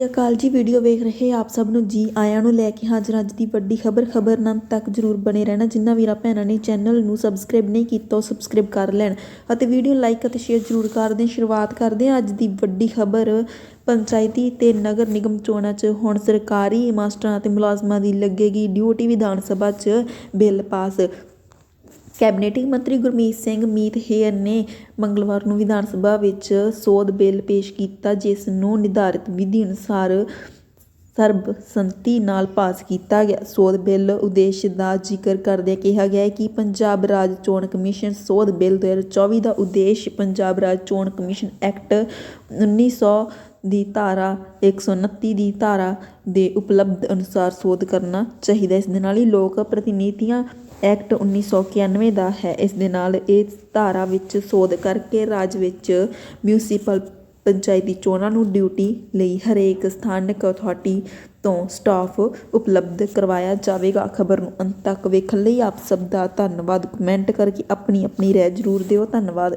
ਸਤਿ ਸ਼੍ਰੀ ਅਕਾਲ ਜੀ, ਵੀਡੀਓ ਵੇਖ ਰਹੇ ਆਪ ਸਭ ਨੂੰ ਜੀ ਆਇਆਂ ਨੂੰ ਲੈ ਕੇ ਹਾਜ਼ਰ ਅੱਜ ਦੀ ਵੱਡੀ ਖਬਰ ਖਬਰ ਨਾਲ ਤੱਕ ਜਰੂਰ ਬਣੇ ਰਹਿਣਾ। ਜਿਨ੍ਹਾਂ ਵੀਰਾ ਭੈਣਾਂ ਨੇ ਚੈਨਲ ਨੂੰ ਸਬਸਕ੍ਰਾਈਬ ਨਹੀਂ ਕੀਤਾ, ਉਹ ਸਬਸਕ੍ਰਾਈਬ ਕਰ ਲੈਣ ਅਤੇ ਵੀਡੀਓ ਲਾਈਕ ਅਤੇ ਸ਼ੇਅਰ ਜਰੂਰ ਕਰ ਦੇਣ। ਸ਼ੁਰੂਆਤ ਕਰਦੇ ਹਾਂ ਅੱਜ ਦੀ ਵੱਡੀ ਖਬਰ। ਪੰਚਾਇਤੀ ਤੇ ਨਗਰ ਨਿਗਮ ਚੋਣਾਂ 'ਚ ਹੁਣ ਸਰਕਾਰੀ ਮਾਸਟਰਾਂ ਅਤੇ ਮੁਲਾਜ਼ਮਾਂ ਦੀ ਲੱਗੇਗੀ ਡਿਊਟੀ ਵਿਧਾਨ ਸਭਾ 'ਚ ਬਿੱਲ ਪਾਸ ਕੈਬਨਿਟ ਮੰਤਰੀ ਗੁਰਮੀਤ ਸਿੰਘ ਮੀਤ ਹੇਅਰ ਨੇ ਮੰਗਲਵਾਰ ਨੂੰ ਵਿਧਾਨ ਸਭਾ ਵਿੱਚ ਸੋਧ ਬਿੱਲ ਪੇਸ਼ ਕੀਤਾ, ਜਿਸ ਨੂੰ ਨਿਰਧਾਰਿਤ ਵਿਧੀ ਅਨੁਸਾਰ ਸਰਬਸੰਮਤੀ ਨਾਲ ਪਾਸ ਕੀਤਾ ਗਿਆ। ਸੋਧ ਬਿੱਲ ਉਦੇਸ਼ ਦਾ ਜ਼ਿਕਰ ਕਰਦਿਆਂ ਕਿਹਾ ਗਿਆ ਹੈ ਕਿ ਪੰਜਾਬ ਰਾਜ ਚੋਣ ਕਮਿਸ਼ਨ ਸੋਧ ਬਿੱਲ 2024 ਦਾ ਉਦੇਸ਼ ਪੰਜਾਬ ਰਾਜ ਚੋਣ ਕਮਿਸ਼ਨ ਐਕਟ 1900 ਦੀ ਧਾਰਾ 129 ਦੀ ਧਾਰਾ ਦੇ ਉਪਲਬਧ ਅਨੁਸਾਰ ਸੋਧ ਕਰਨਾ ਚਾਹੀਦਾ ਇਸ ਦੇ ਨਾਲ ਹੀ ਲੋਕ ਪ੍ਰਤੀਨਿਧੀਆਂ ਐਕਟ 1991 ਦਾ ਹੈ। ਇਸ ਦੇ ਨਾਲ ਇਹ ਧਾਰਾ ਵਿੱਚ ਸੋਧ ਕਰਕੇ ਰਾਜ ਵਿੱਚ ਮਿਊਨਿਸਪਲ ਪੰਚਾਇਤੀ ਚੋਣਾਂ ਨੂੰ ਡਿਊਟੀ ਲਈ ਹਰੇਕ ਸਥਾਨਕ ਅਥਾਰਟੀ ਤੋਂ ਸਟਾਫ ਉਪਲਬਧ ਕਰਵਾਇਆ ਜਾਵੇਗਾ। ਖਬਰ ਨੂੰ ਅੰਤ ਤੱਕ ਵੇਖਣ ਲਈ ਆਪ ਸਭ ਦਾ ਧੰਨਵਾਦ। ਕਮੈਂਟ ਕਰਕੇ ਆਪਣੀ ਆਪਣੀ ਰਾਏ ਜ਼ਰੂਰ ਦਿਓ। ਧੰਨਵਾਦ।